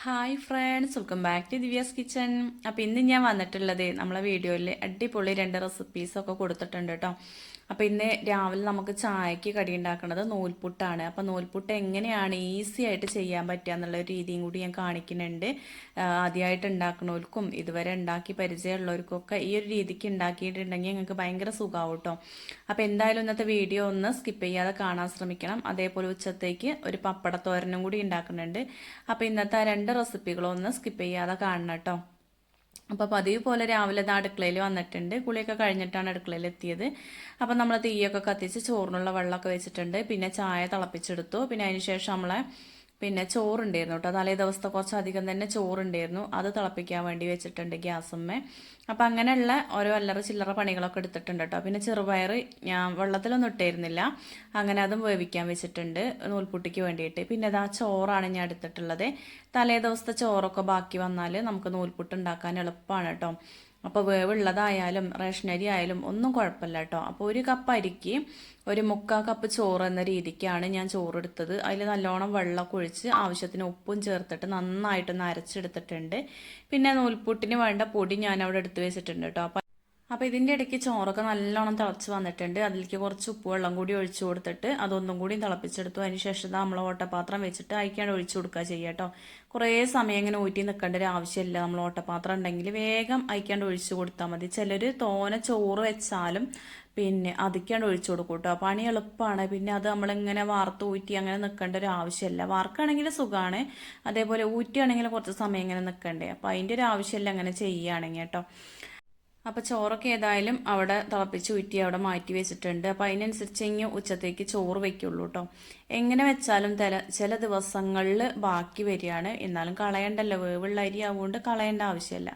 Hi friends welcome back to Divya's kitchen അപ്പോൾ ഇന്ന് ഞാൻ വന്നിട്ടുള്ളത് നമ്മളെ വീഡിയോയിൽ അടിപൊളി രണ്ട് റെസിപ്പീസൊക്കെ കൊടുത്തിട്ടുണ്ട് കേട്ടോ അപ്പോൾ ഇന്ന് രാവിലെ നമുക്ക് ചായക്ക് കടി ഉണ്ടാക്കുന്നത് നൂൽപുട്ടാണ്. അപ്പോൾ നൂൽപുട്ട് എങ്ങനെയാണ് ഈസി ആയിട്ട് ചെയ്യാൻ പറ്റുക എന്നുള്ള ഒരു രീതിയും കൂടി ഞാൻ കാണിക്കുന്നുണ്ട്. ആദ്യമായിട്ട് ഉണ്ടാക്കുന്നവർക്കും ഇതുവരെ ഉണ്ടാക്കി പരിചയമുള്ളവർക്കൊക്കെ ഈ ഒരു രീതിക്ക് ഉണ്ടാക്കിയിട്ടുണ്ടെങ്കിൽ ഞങ്ങൾക്ക് ഭയങ്കര സുഖമാവും കേട്ടോ. അപ്പോൾ എന്തായാലും ഇന്നത്തെ വീഡിയോ ഒന്ന് സ്കിപ്പ് ചെയ്യാതെ കാണാൻ ശ്രമിക്കണം. അതേപോലെ ഉച്ചത്തേക്ക് ഒരു പപ്പടത്തോരനും കൂടി ഉണ്ടാക്കുന്നുണ്ട്. അപ്പോൾ ഇന്നത്തെ ആ രണ്ട് റെസിപ്പികളും ഒന്ന് സ്കിപ്പ് ചെയ്യാതെ കാണണം കേട്ടോ. അപ്പോൾ പതിവ് പോലെ രാവിലെ ഇതാ അടുക്കളയിൽ വന്നിട്ടുണ്ട്. കുളിയൊക്കെ കഴിഞ്ഞിട്ടാണ് അടുക്കളയിൽ എത്തിയത്. അപ്പോൾ നമ്മൾ തീയൊക്കെ കത്തിച്ച് ചോറിനുള്ള വെള്ളമൊക്കെ വെച്ചിട്ടുണ്ട്. പിന്നെ ചായ തിളപ്പിച്ചെടുത്തു. പിന്നെ അതിനുശേഷം നമ്മളെ പിന്നെ ചോറുണ്ടായിരുന്നു കേട്ടോ. തലേ ദിവസത്തെ കുറച്ചധികം തന്നെ ചോറുണ്ടായിരുന്നു. അത് തിളപ്പിക്കാൻ വേണ്ടി വെച്ചിട്ടുണ്ട് ഗ്യാസമ്മേ. അപ്പം അങ്ങനെയുള്ള ഓരോ അല്ലറ ചില്ലറ പണികളൊക്കെ എടുത്തിട്ടുണ്ട് കേട്ടോ. പിന്നെ ചെറുപയർ ഞാൻ വെള്ളത്തിലൊന്നും ഇട്ടായിരുന്നില്ല അങ്ങനെ അതും വേവിക്കാൻ വെച്ചിട്ടുണ്ട് നൂൽപുട്ടിക്ക് വേണ്ടിയിട്ട്. പിന്നെ അത് ആ ചോറാണ് ഞാൻ എടുത്തിട്ടുള്ളത്. തലേ ദിവസത്തെ ചോറൊക്കെ ബാക്കി വന്നാൽ നമുക്ക് നൂൽപുട്ട് ഉണ്ടാക്കാൻ എളുപ്പമാണ് കേട്ടോ. അപ്പോൾ വേവുള്ളതായാലും റേഷനരി ആയാലും ഒന്നും കുഴപ്പമില്ല കേട്ടോ. അപ്പോൾ ഒരു കപ്പ് അരിക്ക് ഒരു മുക്കാൽ കപ്പ് ചോറ് എന്ന രീതിക്കാണ് ഞാൻ ചോറ് എടുത്തത് അതിൽ നല്ലോണം വെള്ളമൊക്കെ ഒഴിച്ച് ആവശ്യത്തിന് ഉപ്പും ചേർത്തിട്ട് നന്നായിട്ടൊന്ന് അരച്ചെടുത്തിട്ടുണ്ട്. പിന്നെ നൂൽപുട്ടിന് വേണ്ട പൊടി ഞാൻ അവിടെ എടുത്ത് വെച്ചിട്ടുണ്ട് കേട്ടോ. അപ്പോൾ ഇതിന്റെ ഇടയ്ക്ക് ചോറൊക്കെ നല്ലോണം തിളച്ച് വന്നിട്ടുണ്ട്. അതിലേക്ക് കുറച്ച് ഉപ്പ് വെള്ളം കൂടി ഒഴിച്ചു കൊടുത്തിട്ട് അതൊന്നും കൂടി തിളപ്പിച്ചെടുത്തു. അതിന് ശേഷം നമ്മൾ ഓട്ടപാത്രം വെച്ചിട്ട് അയക്കാണ്ട് ഒഴിച്ചു കൊടുക്കുക ചെയ്യുക കേട്ടോ കുറേ സമയം ഇങ്ങനെ ഊറ്റി നിൽക്കേണ്ട ഒരു ആവശ്യമില്ല നമ്മൾ ഓട്ടപാത്രം ഉണ്ടെങ്കിൽ വേഗം അയക്കാണ്ട് ഒഴിച്ചു കൊടുത്താൽ മതി. ചിലർ തോന ചോറ് വെച്ചാലും പിന്നെ അതിക്കാണ്ട് ഒഴിച്ചു കൊടുക്കും കേട്ടോ പണി എളുപ്പമാണ് പിന്നെ അത് നമ്മളിങ്ങനെ വാർത്ത് ഊറ്റി അങ്ങനെ നിൽക്കേണ്ട ഒരു ആവശ്യമില്ല വാർക്കാണെങ്കിൽ സുഖമാണ് അതേപോലെ ഊറ്റുകയാണെങ്കിൽ കുറച്ച് സമയം ഇങ്ങനെ നിൽക്കണ്ടേ അപ്പോൾ അതിന്റെ ഒരു ആവശ്യമില്ല അങ്ങനെ ചെയ്യുകയാണെങ്കിൽ കേട്ടോ അപ്പോൾ ചോറൊക്കെ ഏതായാലും അവിടെ തിളപ്പിച്ച് ഊറ്റി അവിടെ മാറ്റി വെച്ചിട്ടുണ്ട്. അപ്പോൾ അതിനനുസരിച്ച് ഇനി ഉച്ചത്തേക്ക് ചോറ് വെക്കുള്ളൂ കേട്ടോ എങ്ങനെ വെച്ചാലും തല ചില ദിവസങ്ങളിൽ ബാക്കി വരികയാണ്. എന്നാലും കളയണ്ടല്ലോ വേവുള്ള അരി ആവുകൊണ്ട് കളയേണ്ട ആവശ്യമില്ല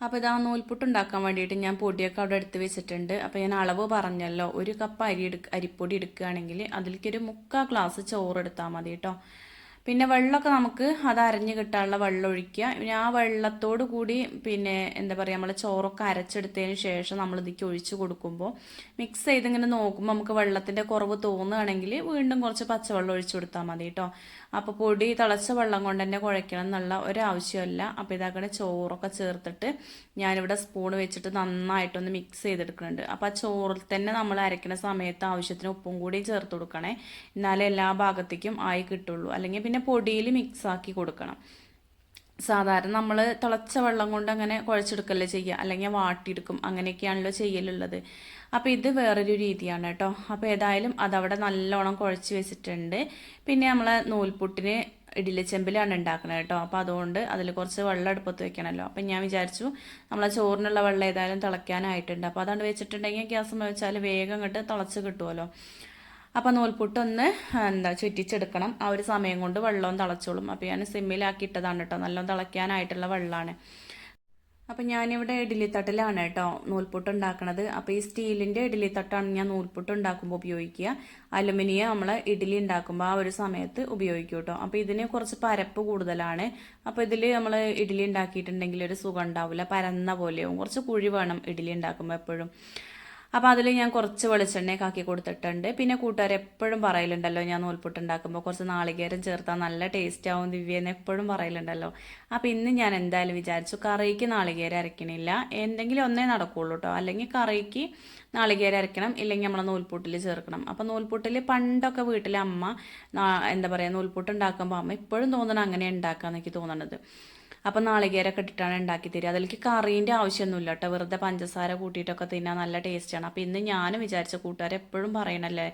അപ്പോൾ ഇതാ നൂൽപുട്ട് ഉണ്ടാക്കാൻ വേണ്ടിയിട്ട് ഞാൻ പൊടിയൊക്കെ അവിടെ എടുത്ത് വെച്ചിട്ടുണ്ട്. അപ്പോൾ ഞാൻ അളവ് പറഞ്ഞല്ലോ. ഒരു കപ്പ് അരി എടുക്ക അരിപ്പൊടി എടുക്കുകയാണെങ്കിൽ അതിലേക്ക് ഒരു മുക്കാൽ ഗ്ലാസ് ചോറ് എടുത്താൽ മതി കേട്ടോ പിന്നെ വെള്ളമൊക്കെ നമുക്ക് അത് അരഞ്ഞ് കിട്ടാനുള്ള വെള്ളം ഒഴിക്കുക. പിന്നെ ആ വെള്ളത്തോട് കൂടി പിന്നെ എന്താ പറയുക നമ്മൾ ചോറൊക്കെ അരച്ചെടുത്തതിന് ശേഷം നമ്മൾ ഇതിക്ക് ഒഴിച്ച് കൊടുക്കുമ്പോൾ മിക്സ് ചെയ്ത് ഇങ്ങനെ നോക്കുമ്പോൾ നമുക്ക് വെള്ളത്തിന്റെ കുറവ് തോന്നുകയാണെങ്കിൽ വീണ്ടും കുറച്ച് പച്ചവെള്ളം ഒഴിച്ചു കൊടുത്താൽ മതി കേട്ടോ. അപ്പോൾ പൊടി തിളച്ച വെള്ളം കൊണ്ട് തന്നെ കുഴയ്ക്കണം എന്നുള്ള ഒരാവശ്യമല്ല. അപ്പോൾ ഇതാക്കണ ചോറൊക്കെ ചേർത്തിട്ട് ഞാനിവിടെ സ്പൂൺ വെച്ചിട്ട് നന്നായിട്ടൊന്ന് മിക്സ് ചെയ്തെടുക്കുന്നുണ്ട്. അപ്പോൾ ആ ചോറിൽ തന്നെ നമ്മൾ അരയ്ക്കുന്ന സമയത്ത് ആവശ്യത്തിന് ഉപ്പും കൂടി ചേർത്ത് കൊടുക്കണേ. എന്നാലേ എല്ലാ ഭാഗത്തേക്കും ആയി കിട്ടുള്ളൂ. അല്ലെങ്കിൽ പിന്നെ പൊടിയിൽ മിക്സ് ആക്കി കൊടുക്കണം. സാധാരണ നമ്മൾ തിളച്ച വെള്ളം കൊണ്ട് അങ്ങനെ കുഴച്ചെടുക്കല്ലേ ചെയ്യുക. അല്ലെങ്കിൽ വാട്ടിയെടുക്കും. അങ്ങനെയൊക്കെയാണല്ലോ ചെയ്യലുള്ളത്. അപ്പോൾ ഇത് വേറൊരു രീതിയാണ് കേട്ടോ. അപ്പോൾ ഏതായാലും അതവിടെ നല്ലോണം കുഴച്ച് വെച്ചിട്ടുണ്ട്. പിന്നെ നമ്മൾ നൂൽപുട്ടിന് ഇഡ്ഡലിച്ചെമ്പിലാണ് ഉണ്ടാക്കുന്നത് കേട്ടോ. അപ്പോൾ അതുകൊണ്ട് അതിൽ കുറച്ച് വെള്ളം അടുപ്പത്ത് വെക്കണമല്ലോ. അപ്പം ഞാൻ വിചാരിച്ചു നമ്മളെ ചോറിനുള്ള വെള്ളം ഏതായാലും തിളയ്ക്കാനായിട്ടുണ്ട്. അപ്പോൾ അതുകൊണ്ട് വെച്ചിട്ടുണ്ടെങ്കിൽ ഗ്യാസ് വെച്ചാൽ വേഗം ഇങ്ങോട്ട് തിളച്ച് കിട്ടുമല്ലോ അപ്പോൾ നൂൽപുട്ടൊന്ന് എന്താ ചുറ്റിച്ചെടുക്കണം. ആ ഒരു സമയം കൊണ്ട് വെള്ളവും തിളച്ചോളും. അപ്പോൾ ഞാൻ സിമ്മിലാക്കിയിട്ടതാണ് കേട്ടോ. നല്ലോണം തിളയ്ക്കാനായിട്ടുള്ള വെള്ളമാണ് അപ്പം ഞാനിവിടെ ഇഡ്ഡലിത്തട്ടിലാണ് കേട്ടോ നൂൽപുട്ട് ഉണ്ടാക്കുന്നത് അപ്പോൾ ഈ സ്റ്റീലിന്റെ ഇഡ്ഡലിത്തട്ടാണ് ഞാൻ നൂൽപുട്ട് ഉണ്ടാക്കുമ്പോൾ ഉപയോഗിക്കുക. അലുമിനിയം നമ്മൾ ഇഡ്ഡലി ഉണ്ടാക്കുമ്പോൾ ആ ഒരു സമയത്ത് ഉപയോഗിക്കും കേട്ടോ. അപ്പോൾ ഇതിന് കുറച്ച് പരപ്പ് കൂടുതലാണ്. അപ്പോൾ ഇതിൽ നമ്മൾ ഇഡ്ഡലി ഉണ്ടാക്കിയിട്ടുണ്ടെങ്കിൽ ഒരു സുഖം ഉണ്ടാവില്ല. പരന്ന പോലെയാവും. കുറച്ച് കുഴി വേണം ഇഡ്ഡലി ഉണ്ടാക്കുമ്പോൾ എപ്പോഴും. അപ്പോൾ അതിൽ ഞാൻ കുറച്ച് വെളിച്ചെണ്ണയൊക്കെ ആക്കി കൊടുത്തിട്ടുണ്ട്. പിന്നെ കൂട്ടുകാർ എപ്പോഴും പറയലുണ്ടല്ലോ ഞാൻ നൂൽപുട്ട് ഉണ്ടാക്കുമ്പോൾ കുറച്ച് നാളികേരം ചേർത്താൽ നല്ല ടേസ്റ്റ് ആവും ദിവ്യ ദിവ്യെന്ന് എപ്പോഴും പറയലുണ്ടല്ലോ. അപ്പോൾ ഇന്ന് ഞാൻ എന്തായാലും വിചാരിച്ചു കറിക്ക് നാളികേരം അരക്കണില്ല. എന്തെങ്കിലും ഒന്നേ നടക്കുള്ളൂ കേട്ടോ അല്ലെങ്കിൽ കറിക്ക് നാളികേരം അരക്കണം ഇല്ലെങ്കിൽ നമ്മളെ നൂൽപുട്ടിൽ ചേർക്കണം. അപ്പോൾ നൂൽപുട്ടിൽ പണ്ടൊക്കെ വീട്ടിലെ അമ്മ എന്താ പറയുക നൂൽപുട്ട് ഉണ്ടാക്കുമ്പോൾ അമ്മ എപ്പോഴും തോന്നണം അങ്ങനെ ഉണ്ടാക്കാന്ന് എനിക്ക് തോന്നണത്. അപ്പം നാളികേരമൊക്കെ ഇട്ടിട്ടാണ് ഉണ്ടാക്കി തരിക. അതിലേക്ക് കറീന്റെ ആവശ്യമൊന്നുമില്ല കേട്ടോ. വെറുതെ പഞ്ചസാര കൂട്ടിയിട്ടൊക്കെ തിന്നാൻ നല്ല ടേസ്റ്റാണ് അപ്പം ഇന്ന് ഞാനും വിചാരിച്ച കൂട്ടുകാർ എപ്പോഴും പറയണല്ലേ?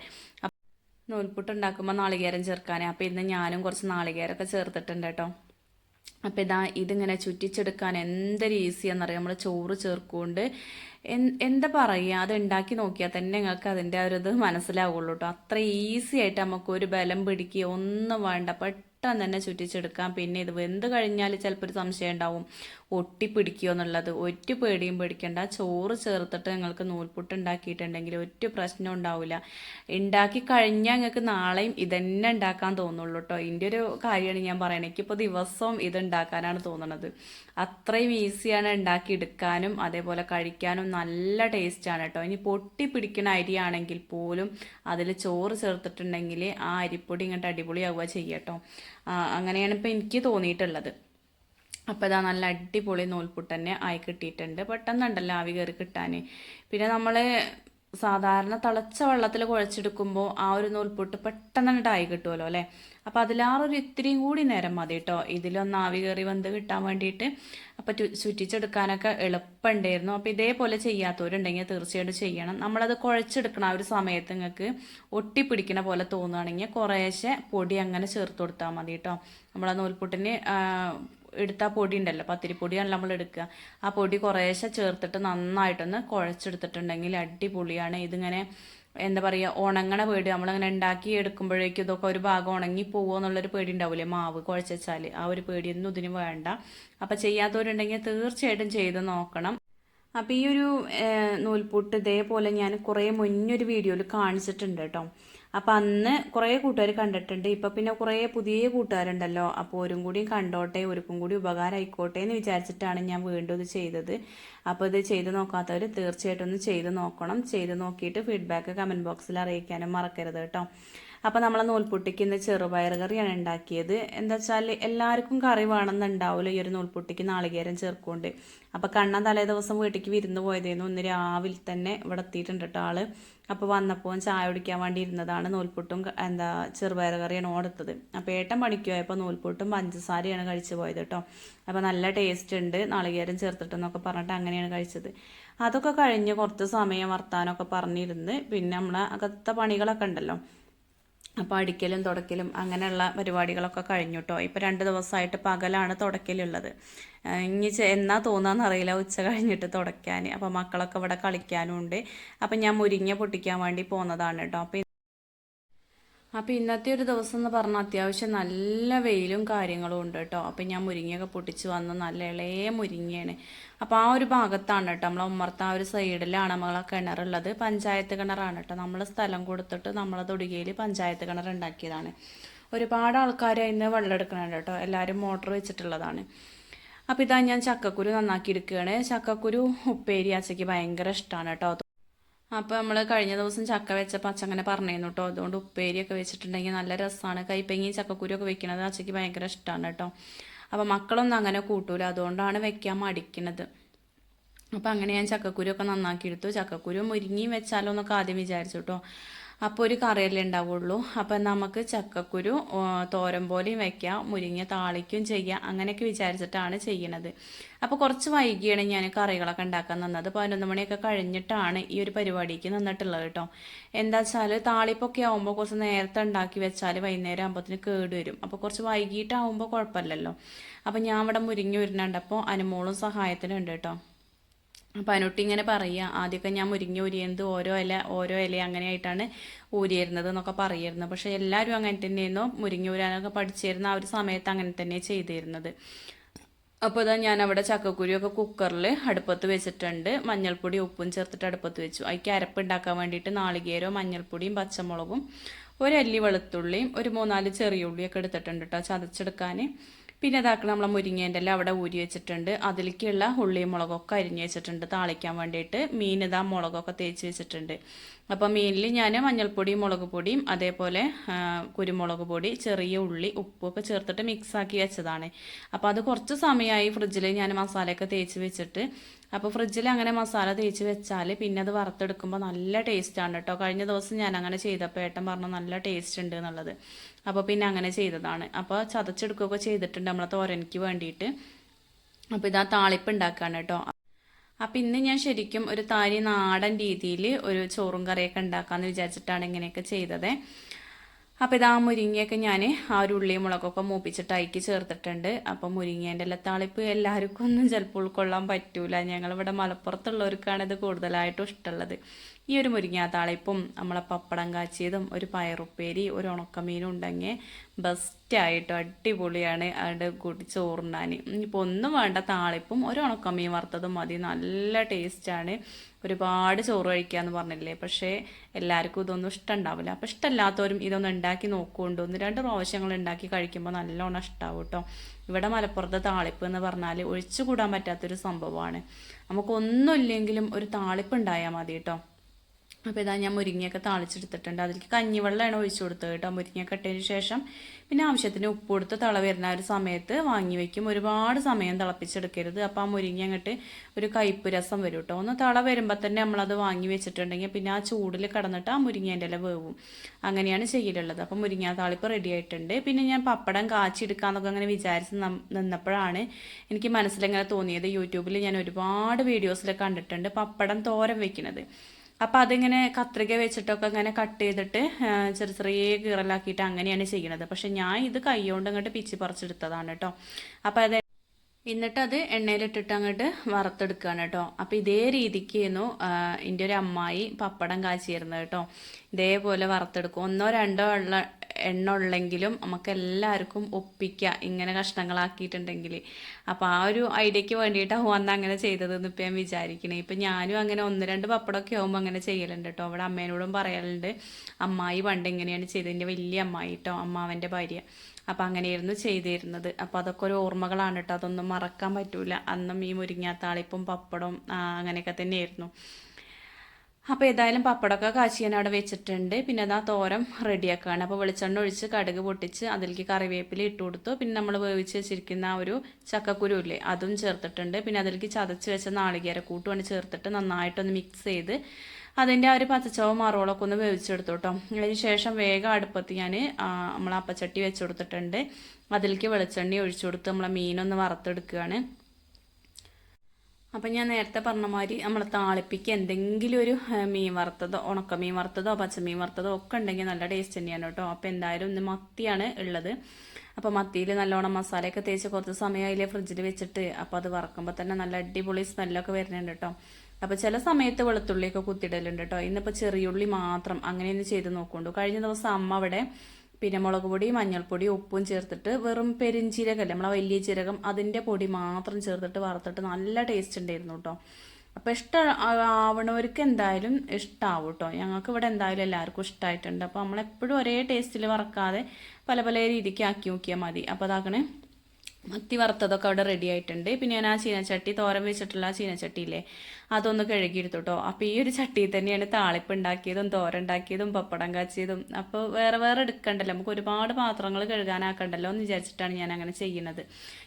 നൂൽപുട്ട് ഉണ്ടാക്കുമ്പോൾ നാളികേരം ചേർക്കാനേ. അപ്പം ഇന്ന് ഞാനും കുറച്ച് നാളികേരമൊക്കെ ചേർത്തിട്ടുണ്ട് കേട്ടോ. അപ്പം ഇതാ ഇതിങ്ങനെ ചുറ്റിച്ചെടുക്കാൻ എന്തൊരു ഈസിയാണെന്നറിയാം നമ്മൾ ചോറ് ചേർക്കുകൊണ്ട് എന്താ പറയുക? അത് ഉണ്ടാക്കി നോക്കിയാൽ തന്നെ നിങ്ങൾക്ക് അതിന്റെ ഒരു ഇത് മനസ്സിലാവുള്ളൂ കേട്ടോ. അത്ര ഈസി ആയിട്ട് നമുക്ക് ഒരു ബലം പിടിക്കുക ഒന്നും വേണ്ട. പെട്ടെന്ന് തന്നെ ചുറ്റിച്ചെടുക്കാം. പിന്നെ ഇത് വെന്ത് കഴിഞ്ഞാൽ ചിലപ്പോൾ ഒരു സംശയം ഉണ്ടാവും. ഒട്ടിപ്പിടിക്കുമോ എന്നുള്ളത് ഒറ്റ പേടിയും പേടിക്കേണ്ട. ചോറ് ചേർത്തിട്ട് നിങ്ങൾക്ക് നൂൽപുട്ട് ഉണ്ടാക്കിയിട്ടുണ്ടെങ്കിൽ ഒറ്റ പ്രശ്നം ഉണ്ടാവില്ല ഉണ്ടാക്കി കഴിഞ്ഞാൽ നിങ്ങൾക്ക് നാളെയും ഇതന്നെ ഉണ്ടാക്കാൻ തോന്നുള്ളൂ കേട്ടോ ഇതിന്റെ ഒരു കാര്യമാണ് ഞാൻ പറയണത്. എനിക്കിപ്പോൾ ദിവസവും ഇത് ഉണ്ടാക്കാനാണ് തോന്നുന്നത് അത്രയും ഈസിയാണ് ഉണ്ടാക്കി എടുക്കാനും അതേപോലെ കഴിക്കാനും നല്ല ടേസ്റ്റാണ് കേട്ടോ ഇനി പൊട്ടി പിടിക്കുന്ന അരിയാണെങ്കിൽ പോലും അതിൽ ചോറ് ചേർത്തിട്ടുണ്ടെങ്കിൽ ആ അരിപ്പൊടി ഇങ്ങോട്ട് അടിപൊളിയാവുക ചെയ്യട്ടോ അങ്ങനെയാണ് ഇപ്പം എനിക്ക് തോന്നിയിട്ടുള്ളത്. അപ്പോൾ ഇതാ നല്ല അടിപൊളി നൂൽപുട്ട് തന്നെ ആയി കിട്ടിയിട്ടുണ്ട്. പെട്ടെന്നുണ്ടല്ലോ ആവി കയറി കിട്ടാൻ പിന്നെ നമ്മൾ സാധാരണ തിളച്ച വെള്ളത്തിൽ കുഴച്ചെടുക്കുമ്പോൾ ആ ഒരു നൂൽപുട്ട് പെട്ടെന്ന് ആയി കിട്ടുമല്ലോ അല്ലേ? അപ്പോൾ അതിലാറൊരു ഇത്തിരിയും കൂടി നേരം മതി കേട്ടോ ഇതിലൊന്ന് ആവി കയറി വെന്ത് കിട്ടാൻ വേണ്ടിയിട്ട് അപ്പോൾ ചുറ്റിച്ചെടുക്കാനൊക്കെ എളുപ്പമുണ്ടായിരുന്നു അപ്പോൾ ഇതേപോലെ ചെയ്യാത്തവരുണ്ടെങ്കിൽ തീർച്ചയായിട്ടും ചെയ്യണം. നമ്മളത് കുഴച്ചെടുക്കണം ആ ഒരു സമയത്ത് നിങ്ങൾക്ക് ഒട്ടിപ്പിടിക്കണ പോലെ തോന്നുകയാണെങ്കിൽ കുറേശ്ശെ പൊടി അങ്ങനെ ചേർത്ത് കൊടുത്താൽ മതി കേട്ടോ നമ്മളാ നൂൽപുട്ടിന് എടുത്ത പൊടി ഉണ്ടല്ലോ പത്തിരിപ്പൊടിയാണ് നമ്മൾ എടുക്കുക. ആ പൊടി കുറേശ്ശെ ചേർത്തിട്ട് നന്നായിട്ടൊന്ന് കുഴച്ചെടുത്തിട്ടുണ്ടെങ്കിൽ അടിപൊളിയാണ്. ഇതിങ്ങനെ എന്താ പറയുക ഉണങ്ങണ പേടി. നമ്മളിങ്ങനെ ഉണ്ടാക്കി എടുക്കുമ്പോഴേക്കും ഇതൊക്കെ ഒരു ഭാഗം ഉണങ്ങി പോകുമോ എന്നുള്ളൊരു പേടി ഉണ്ടാവില്ലേ മാവ് കുഴച്ചാൽ ആ ഒരു പേടിയൊന്നും ഇതിന് വേണ്ട. അപ്പം ചെയ്യാത്തവരുണ്ടെങ്കിൽ തീർച്ചയായിട്ടും ചെയ്ത് നോക്കണം. അപ്പോൾ ഈ ഒരു നൂൽപൂട്ട് ഇതേപോലെ ഞാൻ കുറേ മുന്നൊരു വീഡിയോയിൽ കാണിച്ചിട്ടുണ്ട് കേട്ടോ. അപ്പോൾ അന്ന് കുറേ കൂട്ടുകാർ കണ്ടിട്ടുണ്ട്. ഇപ്പോൾ പിന്നെ കുറേ പുതിയ കൂട്ടുകാരുണ്ടല്ലോ. അപ്പോൾ ഓരും കൂടി കണ്ടോട്ടെ ഒരുക്കും കൂടി ഉപകാരമായിക്കോട്ടെ എന്ന് വിചാരിച്ചിട്ടാണ് ഞാൻ വീണ്ടും ഇത് ചെയ്തത്. അപ്പോൾ ഇത് ചെയ്ത് നോക്കാത്തവർ തീർച്ചയായിട്ടും ഒന്ന് ചെയ്ത് നോക്കണം. ചെയ്ത് നോക്കിയിട്ട് ഫീഡ്ബാക്ക് കമന്റ് ബോക്സിൽ അറിയിക്കാനും മറക്കരുത് കേട്ടോ. അപ്പോൾ നമ്മളെ നൂൽപുട്ടിക്ക് ഇന്ന് ചെറുപയർ കറിയാണ് ഉണ്ടാക്കിയത്. എന്താ വെച്ചാൽ എല്ലാവർക്കും കറി വേണമെന്നുണ്ടാവില്ല ഈ ഒരു നൂൽപുട്ടിക്ക് നാളികേരം ചേർക്കുകൊണ്ട് അപ്പോൾ കണ്ണ തലേ ദിവസം വീട്ടിലേക്ക് വിരുന്ന് പോയതായിരുന്നു ഇന്ന് രാവിലെ തന്നെ ഇവിടെ എത്തിയിട്ടുണ്ട് കേട്ടോ ആൾ. അപ്പോൾ വന്നപ്പോൾ ചായ കുടിക്കാൻ വേണ്ടി ഇരുന്നതാണ് നൂൽപുട്ടും എന്താ ചെറുപയർ കറിയാണ് ഓടുത്തത് അപ്പോൾ ഏട്ടൻ പണിക്ക് പോയപ്പോൾ നൂൽപുട്ടും പഞ്ചസാരയാണ് കഴിച്ചു പോയത് കേട്ടോ അപ്പോൾ നല്ല ടേസ്റ്റ് ഉണ്ട്. നാളികേരം ചേർത്തിട്ടെന്നൊക്കെ പറഞ്ഞിട്ട് അങ്ങനെയാണ് കഴിച്ചത്. അതൊക്കെ കഴിഞ്ഞ് കുറച്ച് സമയം വർത്താനമൊക്കെ പറഞ്ഞിരുന്ന്. പിന്നെ നമ്മളെ അകത്തെ പണികളൊക്കെ ഉണ്ടല്ലോ. അപ്പോൾ അടിക്കലും തുടക്കലും അങ്ങനെയുള്ള പരിപാടികളൊക്കെ കഴിഞ്ഞു കേട്ടോ ഇപ്പോൾ രണ്ട് ദിവസമായിട്ട് പകലാണ് തുടക്കലുള്ളത്. ഇനി എന്നാ തോന്നാന്ന് അറിയില്ല. ഉച്ച കഴിഞ്ഞിട്ട് തുടയ്ക്കാൻ അപ്പോൾ മക്കളൊക്കെ ഇവിടെ കളിക്കാനും ഉണ്ട് അപ്പം ഞാൻ മുരിങ്ങ പൊട്ടിക്കാൻ വേണ്ടി പോകുന്നതാണ് കേട്ടോ. അപ്പോൾ അപ്പോൾ ഇന്നത്തെ ഒരു ദിവസം എന്ന് പറഞ്ഞാൽ അത്യാവശ്യം നല്ല വെയിലും കാര്യങ്ങളും ഉണ്ട് കേട്ടോ. അപ്പോൾ ഞാൻ മുരിങ്ങയൊക്കെ പൊട്ടിച്ച് വന്ന് നല്ല ഇളയ മുരിങ്ങയാണ്. അപ്പോൾ ആ ഒരു ഭാഗത്താണ് കേട്ടോ. നമ്മളെ ഉമ്മർത്ത ആ ഒരു സൈഡിലാണ് നമ്മളെ കിണറുള്ളത്. പഞ്ചായത്ത് കിണറാണ് കേട്ടോ. നമ്മൾ സ്ഥലം കൊടുത്തിട്ട് നമ്മളെ തൊടുകയിൽ പഞ്ചായത്ത് കിണർ ഉണ്ടാക്കിയതാണ്. ഒരുപാട് ആൾക്കാർ അതിന് വെള്ളം എടുക്കണുണ്ട് കേട്ടോ. എല്ലാവരും മോട്ടർ വെച്ചിട്ടുള്ളതാണ്. അപ്പോൾ ഇതാ ഞാൻ ചക്കക്കുരു നന്നാക്കി എടുക്കുകയാണ്. ചക്കക്കുരു ഉപ്പേരി അച്ചയ്ക്ക് ഭയങ്കര ഇഷ്ടമാണ് കേട്ടോ. അപ്പോൾ നമ്മൾ കഴിഞ്ഞ ദിവസം ചക്ക വെച്ചപ്പോൾ അച്ഛൻ അങ്ങനെ പറഞ്ഞിരുന്നു കേട്ടോ അതുകൊണ്ട് ഉപ്പേരിയൊക്കെ വെച്ചിട്ടുണ്ടെങ്കിൽ നല്ല രസമാണ് കൈപ്പങ്ങിയും ചക്കക്കുരിയൊക്കെ വെക്കുന്നത് അച്ഛക്ക് ഭയങ്കര ഇഷ്ടമാണ് കേട്ടോ അപ്പോൾ മക്കളൊന്നും അങ്ങനെ കൂട്ടൂല. അതുകൊണ്ടാണ് വെക്കാൻ മടിക്കണത്. അപ്പോൾ അങ്ങനെ ഞാൻ ചക്കക്കുരി ഒക്കെ നന്നാക്കി എടുത്തു. ചക്കക്കുരി മുരിങ്ങിയും വെച്ചാലോ എന്നൊക്കെ ആദ്യം വിചാരിച്ചു കേട്ടോ അപ്പോൾ ഒരു കറിയല്ലേ ഉണ്ടാവുള്ളൂ. അപ്പം നമുക്ക് ചക്കക്കുരു തോരൻ പോലെയും വയ്ക്കാം മുരിങ്ങ താളിക്കും ചെയ്യാം അങ്ങനെയൊക്കെ വിചാരിച്ചിട്ടാണ് ചെയ്യണത്. അപ്പോൾ കുറച്ച് വൈകിയാണ് ഞാൻ കറികളൊക്കെ ഉണ്ടാക്കാൻ നിന്നത്. പതിനൊന്ന് മണിയൊക്കെ കഴിഞ്ഞിട്ടാണ് ഈ ഒരു പരിപാടിക്ക് നിന്നിട്ടുള്ളത് കേട്ടോ. എന്താ വെച്ചാൽ താളിപ്പൊക്കെ ആകുമ്പോൾ കുറച്ച് നേരത്തെ ഉണ്ടാക്കി വെച്ചാൽ വൈകുന്നേരം ആകുമ്പോഴത്തേന് കേട് വരും. അപ്പോൾ കുറച്ച് വൈകിട്ടാകുമ്പോൾ കുഴപ്പമില്ലല്ലോ. അപ്പോൾ ഞാൻ ഇവിടെ മുരിങ്ങ അപ്പോൾ അനുമോളും സഹായത്തിനുണ്ട് കേട്ടോ. അപ്പോൾ അതിനൊട്ട് ഇങ്ങനെ പറയുക ആദ്യമൊക്കെ ഞാൻ മുരിങ്ങ ഊരിയത് ഓരോ ഇല ഓരോ ഇല അങ്ങനെയായിട്ടാണ് ഊരിയിരുന്നത് എന്നൊക്കെ പറയുന്നത് പക്ഷേ എല്ലാവരും അങ്ങനെ തന്നെയായിരുന്നു മുരിങ്ങ ഊരാനൊക്കെ പഠിച്ചിരുന്ന ആ ഒരു സമയത്ത് അങ്ങനെ തന്നെ ചെയ്തിരുന്നത്. അപ്പോൾ ഇതാ ഞാൻ അവിടെ ചക്കക്കുരുവൊക്കെ കുക്കറിൽ അടുപ്പത്ത് വെച്ചിട്ടുണ്ട്. മഞ്ഞൾപ്പൊടി ഉപ്പും ചേർത്തിട്ട് അടുപ്പത്ത് വെച്ചു. അതിക്ക് അരപ്പ് ഉണ്ടാക്കാൻ വേണ്ടിയിട്ട് നാളികേരവും മഞ്ഞൾപ്പൊടിയും പച്ചമുളകും ഒരു അല്ലി വെളുത്തുള്ളിയും ഒരു മൂന്നാൽ ചെറിയ ഉള്ളിയൊക്കെ എടുത്തിട്ടുണ്ട് കേട്ടോ ചതച്ചെടുക്കാൻ പിന്നെ ഇതാക്കണം നമ്മൾ മുരിങ്ങേന്റെ എല്ലാം അവിടെ ഊരി വെച്ചിട്ടുണ്ട്. അതിലേക്കുള്ള ഉള്ളിയും മുളകൊക്കെ അരിഞ്ഞ് വെച്ചിട്ടുണ്ട്. താളിക്കാൻ വേണ്ടിയിട്ട് മീൻ ഇതാ മുളകൊക്കെ തേച്ച് വെച്ചിട്ടുണ്ട്. അപ്പോൾ മീനിൽ ഞാൻ മഞ്ഞൾപ്പൊടിയും മുളക് പൊടിയും അതേപോലെ കുരുമുളക് പൊടി ചെറിയ ഉള്ളി ഉപ്പൊക്കെ ചേർത്തിട്ട് മിക്സാക്കി വെച്ചതാണ്. അപ്പോൾ അത് കുറച്ച് സമയമായി ഫ്രിഡ്ജിൽ ഞാൻ മസാലയൊക്കെ തേച്ച് വെച്ചിട്ട്. അപ്പോൾ ഫ്രിഡ്ജിൽ അങ്ങനെ മസാല തേച്ച് വെച്ചാൽ പിന്നെ അത് വറുത്തെടുക്കുമ്പോൾ നല്ല ടേസ്റ്റാണ് കേട്ടോ കഴിഞ്ഞ ദിവസം ഞാൻ അങ്ങനെ ചെയ്തപ്പോൾ ഏട്ടൻ പറഞ്ഞു നല്ല ടേസ്റ്റ് ഉണ്ട് എന്നുള്ളത്. അപ്പോൾ പിന്നെ അങ്ങനെ ചെയ്തതാണ്. അപ്പോൾ ചതച്ചെടുക്കുകയൊക്കെ ചെയ്തിട്ടുണ്ട് നമ്മളെ തോരനിക്ക് വേണ്ടിയിട്ട്. അപ്പോൾ ഇതാ താളിപ്പ് ഉണ്ടാക്കുകയാണ് കേട്ടോ അപ്പം ഇന്ന് ഞാൻ ശരിക്കും ഒരു താരി നാടൻ രീതിയിൽ ഒരു ചോറും കറിയൊക്കെ ഉണ്ടാക്കാമെന്ന് വിചാരിച്ചിട്ടാണ് ഇങ്ങനെയൊക്കെ ചെയ്തത്. അപ്പോൾ ഇതാ മുരിങ്ങയൊക്കെ ഞാൻ ആ ഒരു ഉള്ളിയും മുളകൊക്കെ മൂപ്പിച്ചിട്ട് അയക്കി ചേർത്തിട്ടുണ്ട്. അപ്പോൾ മുരിങ്ങേന്റെ എല്ലാ താളിപ്പ് എല്ലാവർക്കും ഒന്നും ചിലപ്പോൾ ഉൾക്കൊള്ളാൻ പറ്റൂല. ഞങ്ങളിവിടെ മലപ്പുറത്തുള്ളവർക്കാണ് ഇത് കൂടുതലായിട്ടും ഇഷ്ടമുള്ളത്. ഈ ഒരു മുരിങ്ങാ താളിപ്പും നമ്മളെ പപ്പടം കാച്ചിയതും ഒരു പയറുപ്പേരി ഒരു ഉണക്കമീനും ഉണ്ടെങ്കിൽ ബെസ്റ്റായിട്ട് അടിപൊളിയാണ് അവിടെ കൂട്ടി ചോറുണ്ടാൻ ഇനിയിപ്പോൾ ഒന്നും വേണ്ട താളിപ്പും ഒരു ഉണക്കമീൻ വറുത്തതും മതി. നല്ല ടേസ്റ്റാണ് ഒരുപാട് ചോറ് കഴിക്കുക എന്ന് പറഞ്ഞില്ലേ? പക്ഷേ എല്ലാവർക്കും ഇതൊന്നും ഇഷ്ടമുണ്ടാവില്ല അപ്പോൾ ഇഷ്ടമല്ലാത്തവരും ഇതൊന്ന് ഉണ്ടാക്കി നോക്കുകൊണ്ട് ഒന്ന് രണ്ട് പ്രാവശ്യങ്ങൾ ഉണ്ടാക്കി കഴിക്കുമ്പോൾ നല്ലോണം ഇഷ്ടാവും കേട്ടോ ഇവിടെ മലപ്പുറത്തെ താളിപ്പ് എന്ന് പറഞ്ഞാൽ ഒഴിച്ചുകൂടാൻ പറ്റാത്തൊരു സംഭവമാണ് നമുക്കൊന്നുമില്ലെങ്കിലും ഒരു താളിപ്പ് ഉണ്ടായാൽ മതി കേട്ടോ അപ്പോൾ ഇതാ ഞാൻ മുരിങ്ങയൊക്കെ താളിച്ചെടുത്തിട്ടുണ്ട്. അതിലേക്ക് കഞ്ഞിവെള്ളമാണ് ഒഴിച്ചു കൊടുത്തത് കേട്ടോ. മുരിങ്ങയൊക്കെ ഇട്ടതിന് ശേഷം പിന്നെ ആവശ്യത്തിന് ഉപ്പ് കൊടുത്ത് തള വരുന്ന ഒരു സമയത്ത് വാങ്ങി വയ്ക്കും ഒരുപാട് സമയം തിളപ്പിച്ചെടുക്കരുത്. അപ്പോൾ ആ മുരിങ്ങ അങ്ങോട്ട് ഒരു കയ്പ്പ് രസം വരും കേട്ടോ. ഒന്ന് തള വരുമ്പോൾ തന്നെ നമ്മളത് വാങ്ങി വെച്ചിട്ടുണ്ടെങ്കിൽ പിന്നെ ആ ചൂടിൽ കിടന്നിട്ട് ആ മുരിങ്ങേന്റെ ഇല വേവും. അങ്ങനെയാണ് ചെയ്യലുള്ളത്. അപ്പോൾ മുരിങ്ങ താളിപ്പ് റെഡി ആയിട്ടുണ്ട്. പിന്നെ ഞാൻ പപ്പടം കാച്ചിയെടുക്കാന്നൊക്കെ അങ്ങനെ വിചാരിച്ച് നിന്നപ്പോഴാണ് എനിക്ക് മനസ്സിലിങ്ങനെ തോന്നിയത്. യൂട്യൂബിൽ ഞാൻ ഒരുപാട് വീഡിയോസിൽ കണ്ടിട്ടുണ്ട് പപ്പടം തോരൻ വെക്കുന്നത് അപ്പം അതിങ്ങനെ കത്രിക വെച്ചിട്ടൊക്കെ ഇങ്ങനെ കട്ട് ചെയ്തിട്ട് ചെറിയ ചെറിയ കീറലാക്കിയിട്ട് അങ്ങനെയാണ് ചെയ്യണത് പക്ഷെ ഞാൻ ഇത് കൈ കൊണ്ട് അങ്ങോട്ട് പിച്ചി പറിച്ചെടുത്തതാണ് കേട്ടോ. അപ്പം അത് എന്നിട്ട് അത് എണ്ണയിലിട്ടിട്ട് അങ്ങോട്ട് വറുത്തെടുക്കുകയാണ് കേട്ടോ. അപ്പം ഇതേ രീതിക്കായിരുന്നു എന്റെ ഒരു അമ്മായി പപ്പടം കാച്ചിരുന്നത് കേട്ടോ. ഇതേപോലെ വറുത്തെടുക്കും. ഒന്നോ രണ്ടോ ഉള്ള എണ്ണ ഉള്ളെങ്കിലും നമുക്ക് എല്ലാവർക്കും ഒപ്പിക്കാം ഇങ്ങനെ കഷ്ണങ്ങളാക്കിയിട്ടുണ്ടെങ്കിൽ അപ്പോൾ ആ ഒരു ഐഡിയയ്ക്ക് വേണ്ടിയിട്ടാണ് വന്ന് അങ്ങനെ ചെയ്തതെന്ന് ഇപ്പം ഞാൻ വിചാരിക്കണേ. ഇപ്പം ഞാനും അങ്ങനെ ഒന്ന് രണ്ട് പപ്പടമൊക്കെ ആകുമ്പോൾ അങ്ങനെ ചെയ്യലുണ്ട് കേട്ടോ. അവിടെ അമ്മേനോടും പറയലുണ്ട് അമ്മായി പണ്ട് ഇങ്ങനെയാണ് ചെയ്തത്. എന്റെ വലിയ അമ്മായി കേട്ടോ അമ്മാവന്റെ ഭാര്യ. അപ്പം അങ്ങനെയായിരുന്നു ചെയ്തിരുന്നത്. അപ്പം അതൊക്കെ ഒരു ഓർമ്മകളാണ് കേട്ടോ. അതൊന്നും മറക്കാൻ പറ്റൂല. അന്നും ഈ മുരിങ്ങാത്താളിപ്പും പപ്പടവും ആ, അങ്ങനെയൊക്കെ തന്നെയായിരുന്നു. അപ്പോൾ ഏതായാലും പപ്പടമൊക്കെ കാച്ചി ഞാൻ അവിടെ വെച്ചിട്ടുണ്ട്. പിന്നെ അത് ആ തോരം റെഡിയാക്കുകയാണ്. അപ്പോൾ വെളിച്ചെണ്ണ ഒഴിച്ച് കടുക് പൊട്ടിച്ച് അതിലേക്ക് കറിവേപ്പില ഇട്ട് കൊടുത്തു. പിന്നെ നമ്മൾ വേവിച്ച് വെച്ചിരിക്കുന്ന ആ ഒരു ചക്കക്കുരു ഇല്ലേ അതും ചേർത്തിട്ടുണ്ട്. പിന്നെ അതിലേക്ക് ചതച്ച് വെച്ച നാളികേര കൂട്ടുമാണ് ചേർത്തിട്ട് നന്നായിട്ടൊന്ന് മിക്സ് ചെയ്ത് അതിന്റെ ആ ഒരു പച്ചച്ചവ് മറോളൊക്കെ ഒന്ന് വേവിച്ചെടുത്തു കേട്ടോ. അതിന് ശേഷം വേഗം അടുപ്പത്ത് ഞാൻ നമ്മൾ അപ്പച്ചട്ടി വെച്ച് കൊടുത്തിട്ടുണ്ട് അതിലേക്ക് വെളിച്ചെണ്ണ ഒഴിച്ചു കൊടുത്ത് നമ്മളെ മീനൊന്ന് വറുത്തെടുക്കുകയാണ്. അപ്പം ഞാൻ നേരത്തെ പറഞ്ഞ മാതിരി നമ്മൾ താളിപ്പിക്ക് എന്തെങ്കിലും ഒരു മീൻ വറുത്തതോ ഉണക്കമീൻ വറുത്തതോ പച്ചമീൻ വറുത്തതോ ഒക്കെ ഉണ്ടെങ്കിൽ നല്ല ടേസ്റ്റ് തന്നെയാണ് കേട്ടോ. അപ്പം എന്തായാലും ഇന്ന് മത്തിയാണ് ഉള്ളത്. അപ്പോൾ മത്തിയിൽ നല്ലോണം മസാലയൊക്കെ തേച്ച് കുറച്ച് സമയം അതിലെ ഫ്രിഡ്ജിൽ വെച്ചിട്ട്. അപ്പോൾ അത് വറക്കുമ്പോൾ തന്നെ നല്ല അടിപൊളി സ്മെല്ലൊക്കെ വരുന്നുണ്ട് കേട്ടോ. അപ്പോൾ ചില സമയത്ത് വെളുത്തുള്ളിയൊക്കെ കുത്തിയിടലുണ്ട് കേട്ടോ ഇന്നിപ്പോൾ ചെറിയുള്ളി മാത്രം അങ്ങനെയൊന്ന് ചെയ്ത് നോക്കുന്നുണ്ട്. കഴിഞ്ഞ ദിവസം അമ്മ അവിടെ പിന്നെ മുളക് പൊടി മഞ്ഞൾപ്പൊടി ഉപ്പും ചേർത്തിട്ട് വെറും പെരിഞ്ചീരകല്ലേ നമ്മളെ വലിയ ജീരകം അതിന്റെ പൊടി മാത്രം ചേർത്തിട്ട് വറുത്തിട്ട് നല്ല ടേസ്റ്റ് ഉണ്ടായിരുന്നു കേട്ടോ അപ്പോൾ ഇഷ്ട ആവണവർക്ക് എന്തായാലും ഇഷ്ടാവും കേട്ടോ ഞങ്ങൾക്ക് ഇവിടെ എന്തായാലും എല്ലാവർക്കും ഇഷ്ടമായിട്ടുണ്ട് അപ്പോൾ നമ്മളെപ്പോഴും ഒരേ ടേസ്റ്റിൽ വറക്കാതെ പല പല രീതിക്ക് ആക്കി നോക്കിയാൽ മതി. അപ്പോൾ അതാക്കണേ മത്തി വറുത്തതൊക്കെ അവിടെ റെഡി ആയിട്ടുണ്ട്. പിന്നെ ഞാൻ ആ ചീനച്ചട്ടി തോരം വെച്ചിട്ടുള്ള ആ ചീനച്ചട്ടിയില്ലേ അതൊന്ന് കഴുകിയെടുത്തു കേട്ടോ അപ്പോൾ ഈ ഒരു ചട്ടിയിൽ തന്നെയാണ് താളിപ്പ് ഉണ്ടാക്കിയതും തോരൻ ഉണ്ടാക്കിയതും പപ്പടം കാച്ചിയതും. അപ്പോൾ വേറെ വേറെ എടുക്കണ്ടല്ലോ. നമുക്ക് ഒരുപാട് പാത്രങ്ങൾ കഴുകാനാക്കണ്ടല്ലോ എന്ന് വിചാരിച്ചിട്ടാണ് ഞാൻ അങ്ങനെ ചെയ്യുന്നത്.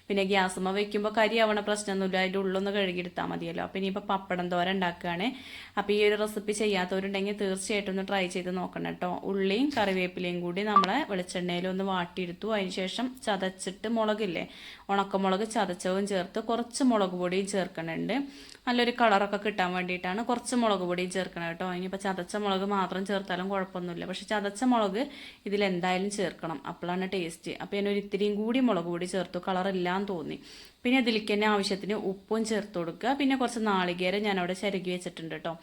പിന്നെ ഗ്യാസുമ്മ വെക്കുമ്പോൾ കരി ആവണ പ്രശ്നമൊന്നുമില്ല. അതിന്റെ ഉള്ളൊന്ന് കഴുകിയെടുത്താൽ മതിയല്ലോ. അപ്പോൾ ഇനിയിപ്പോൾ പപ്പടം തോര ഉണ്ടാക്കുകയാണ്. അപ്പോൾ ഈ ഒരു റെസിപ്പി ചെയ്യാത്തവരുണ്ടെങ്കിൽ തീർച്ചയായിട്ടും ഒന്ന് ട്രൈ ചെയ്ത് നോക്കണം കേട്ടോ. ഉള്ളിയും കറിവേപ്പിലയും കൂടി നമ്മളെ വെളിച്ചെണ്ണയിൽ ഒന്ന് വാട്ടിയെടുത്തു. അതിനുശേഷം ചതച്ചിട്ട് മുളകില്ലേ? ഉണക്കമുളക് ചതച്ചതും ചേർത്ത് കുറച്ച് മുളക് പൊടിയും ചേർക്കുന്നുണ്ട് നല്ലൊരു കളറൊക്കെ കിട്ടാൻ വേണ്ടിയിട്ടാണ് കുറച്ച് മുളക് പൊടിയും ചേർക്കണം കേട്ടോ. ഇനിയിപ്പോൾ ചതച്ച മുളക് മാത്രം ചേർത്താലും കുഴപ്പമൊന്നുമില്ല. പക്ഷെ ചതച്ച മുളക് ഇതിൽ എന്തായാലും ചേർക്കണം. അപ്പോഴാണ് ടേസ്റ്റ് അപ്പോൾ ഞാനൊരു ഇത്തിരിയും കൂടി മുളക് പൊടി ചേർത്തു. കളറില്ലാന്ന് തോന്നി. പിന്നെ ഇതിലേക്ക് തന്നെ ആവശ്യത്തിന് ഉപ്പും ചേർത്ത് കൊടുക്കുക. പിന്നെ കുറച്ച് നാളികേരം ഞാനവിടെ ചിരകി വെച്ചിട്ടുണ്ട് കേട്ടോ.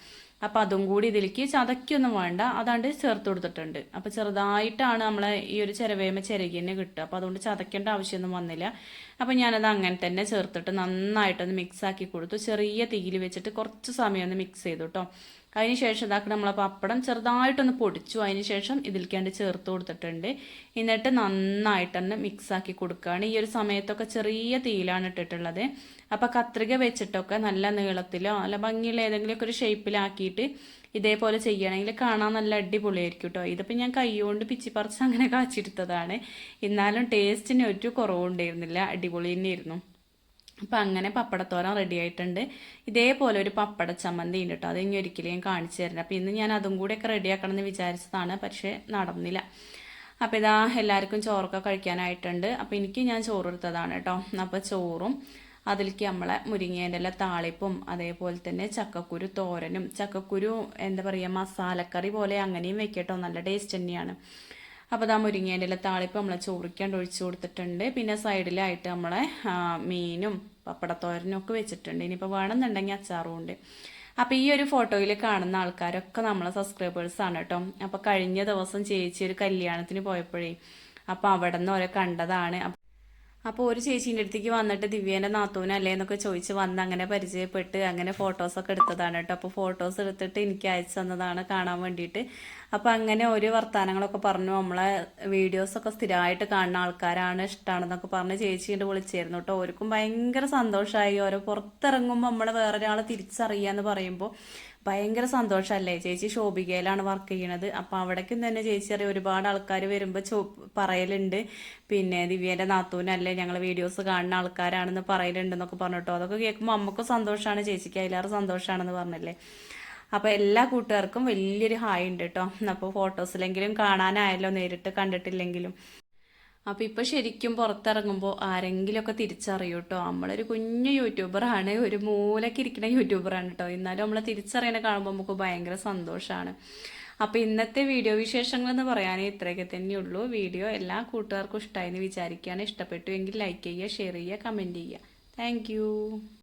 അപ്പം അതും കൂടി ഇതിലേക്ക് ചതക്കൊന്നും വേണ്ട. അതാണ്ട് ചേർത്ത് കൊടുത്തിട്ടുണ്ട്. അപ്പോൾ ചെറുതായിട്ടാണ് നമ്മളെ ഈ ഒരു ചിരവേമ ചിരകി തന്നെ കിട്ടുക. അപ്പൊ അതുകൊണ്ട് ചതക്കേണ്ട ആവശ്യമൊന്നും വന്നില്ല. അപ്പൊ ഞാനത് അങ്ങനെ തന്നെ ചേർത്തിട്ട് നന്നായിട്ടൊന്ന് മിക്സ് ആക്കി കൊടുത്തു. ചെറിയ തീയിൽ വെച്ചിട്ട് കുറച്ച് സമയം ഒന്ന് മിക്സ് ചെയ്തു കേട്ടോ അതിന് ശേഷം ഇതാക്കണം. നമ്മളെ പപ്പടം ചെറുതായിട്ടൊന്ന് പൊടിച്ചു. അതിന് ശേഷം ഇതിലേക്കാണ്ട് ചേർത്ത് കൊടുത്തിട്ടുണ്ട്. എന്നിട്ട് നന്നായിട്ടൊന്ന് മിക്സ് ആക്കി കൊടുക്കുകയാണ് ഈ ഒരു സമയത്തൊക്കെ ചെറിയ തീയിലാണ് ഇട്ടിട്ടുള്ളത്. അപ്പോൾ കത്രിക വെച്ചിട്ടൊക്കെ നല്ല നീളത്തിലോ നല്ല ഭംഗിയുള്ള ഏതെങ്കിലുമൊക്കെ ഒരു ഷേപ്പിലാക്കിയിട്ട് ഇതേപോലെ ചെയ്യണമെങ്കിൽ കാണാൻ നല്ല അടിപൊളിയായിരിക്കും കേട്ടോ ഇതിപ്പോൾ ഞാൻ കൈകൊണ്ട് പിച്ചി പറിച്ച് അങ്ങനെ കാച്ചെടുത്തതാണ് എന്നാലും ടേസ്റ്റിന് ഒരു കുറവുണ്ടായിരുന്നില്ല. അടിപൊളി തന്നെയായിരുന്നു. അപ്പം അങ്ങനെ പപ്പടത്തോരൻ റെഡി ആയിട്ടുണ്ട്. ഇതേപോലെ ഒരു പപ്പട ചമ്മന്തി ഉണ്ട് കേട്ടോ അത് ഇനി ഒരിക്കലും ഞാൻ കാണിച്ചു തരണം അപ്പം ഇന്ന് ഞാൻ അതും കൂടെയൊക്കെ റെഡിയാക്കണം എന്ന് വിചാരിച്ചതാണ്. പക്ഷേ നടന്നില്ല. അപ്പം ഇതാ എല്ലാവർക്കും ചോറൊക്കെ കഴിക്കാനായിട്ടുണ്ട്. അപ്പം എനിക്ക് ഞാൻ ചോറ് എടുത്തതാണ് കേട്ടോ അപ്പോൾ ചോറും അതിലേക്ക് നമ്മളെ മുരിങ്ങേന്റെ ഇല താളിപ്പും അതേപോലെ തന്നെ ചക്കക്കുരു തോരനും ചക്കക്കുരു എന്താ പറയുക മസാലക്കറി പോലെ അങ്ങനെയും വെക്കട്ടോ. നല്ല ടേസ്റ്റ് തന്നെയാണ്. അപ്പോൾ ഇതാ മുരിങ്ങേന്റെ ഇല താളിപ്പ് നമ്മളെ ചോറിക്കാണ്ട് ഒഴിച്ച് കൊടുത്തിട്ടുണ്ട്. പിന്നെ സൈഡിലായിട്ട് നമ്മളെ മീനും പപ്പടത്തോരനും ഒക്കെ വെച്ചിട്ടുണ്ട്. ഇനിയിപ്പോൾ വേണമെന്നുണ്ടെങ്കിൽ അച്ചാറും ഉണ്ട്. അപ്പോൾ ഈ ഒരു ഫോട്ടോയിൽ കാണുന്ന ആൾക്കാരൊക്കെ നമ്മളെ സബ്സ്ക്രൈബേഴ്സാണ് കേട്ടോ. അപ്പോൾ കഴിഞ്ഞ ദിവസം ചേച്ചി ഒരു കല്യാണത്തിന് പോയപ്പോഴേ അപ്പോൾ അവിടെ നിന്ന് ഓരോ കണ്ടതാണ്. അപ്പോൾ ഒരു ചേച്ചീന്റെ അടുത്തേക്ക് വന്നിട്ട് ദിവ്യേന്റെ നാത്തൂനല്ലേ എന്നൊക്കെ ചോദിച്ച് വന്ന് അങ്ങനെ പരിചയപ്പെട്ട് അങ്ങനെ ഫോട്ടോസൊക്കെ എടുത്തതാണ് കേട്ടോ. അപ്പോൾ ഫോട്ടോസ് എടുത്തിട്ട് എനിക്ക് അയച്ചു തന്നതാണ് കാണാൻ വേണ്ടിയിട്ട്. അപ്പോൾ അങ്ങനെ ഒരു വർത്തമാനങ്ങളൊക്കെ പറഞ്ഞു. നമ്മളെ വീഡിയോസൊക്കെ സ്ഥിരമായിട്ട് കാണുന്ന ആൾക്കാരാണ് ഇഷ്ടമാണെന്നൊക്കെ പറഞ്ഞ് ചേച്ചീന്റെ വിളിച്ചായിരുന്നു കേട്ടോ. അവർക്കും ഭയങ്കര സന്തോഷമായി. ഓരോ പുറത്തിറങ്ങുമ്പോൾ നമ്മളെ വേറൊരാളെ തിരിച്ചറിയാന്ന് പറയുമ്പോൾ ഭയങ്കര സന്തോഷമല്ലേ ചേച്ചി ശോഭികയിലാണ് വർക്ക് ചെയ്യണത്. അപ്പൊ അവിടേക്കും തന്നെ ചേച്ചി അറിയാം ഒരുപാട് ആൾക്കാർ വരുമ്പോൾ ചോ പറയലുണ്ട്. പിന്നെ ദിവ്യേന്റെ നാത്തൂനല്ലേ ഞങ്ങൾ വീഡിയോസ് കാണുന്ന ആൾക്കാരാണെന്ന് പറയലുണ്ടെന്നൊക്കെ പറഞ്ഞിട്ടോ. അതൊക്കെ കേൾക്കുമ്പോൾ അമ്മക്കും സന്തോഷമാണ് ചേച്ചിക്ക് അതിലേറെ സന്തോഷമാണെന്ന് പറഞ്ഞല്ലേ. അപ്പോൾ എല്ലാ കൂട്ടുകാർക്കും വലിയൊരു ഹായ് ഉണ്ട് കേട്ടോ അപ്പോൾ ഫോട്ടോസിലെങ്കിലും കാണാനായല്ലോ നേരിട്ട് കണ്ടിട്ടില്ലെങ്കിലും. അപ്പോൾ ഇപ്പോൾ ശരിക്കും പുറത്തിറങ്ങുമ്പോൾ ആരെങ്കിലുമൊക്കെ തിരിച്ചറിയൂ കേട്ടോ നമ്മളൊരു കുഞ്ഞു യൂട്യൂബറാണ് ഒരു മൂലക്ക് ഇരിക്കുന്ന യൂട്യൂബറാണ് കേട്ടോ എന്നാലും നമ്മളെ തിരിച്ചറിയണ കാണുമ്പോൾ നമുക്ക് ഭയങ്കര സന്തോഷമാണ് അപ്പോൾ ഇന്നത്തെ വീഡിയോ വിശേഷങ്ങൾ എന്ന് പറയാനേ ഇത്രയൊക്കെ തന്നെയുള്ളൂ വീഡിയോ എല്ലാ കൂട്ടുകാർക്കും ഇഷ്ടമായി എന്ന് വിചാരിക്കുകയാണ്. ഇഷ്ടപ്പെട്ടു എങ്കിൽ ലൈക്ക് ചെയ്യുക ഷെയർ ചെയ്യുക കമന്റ് ചെയ്യുക. താങ്ക്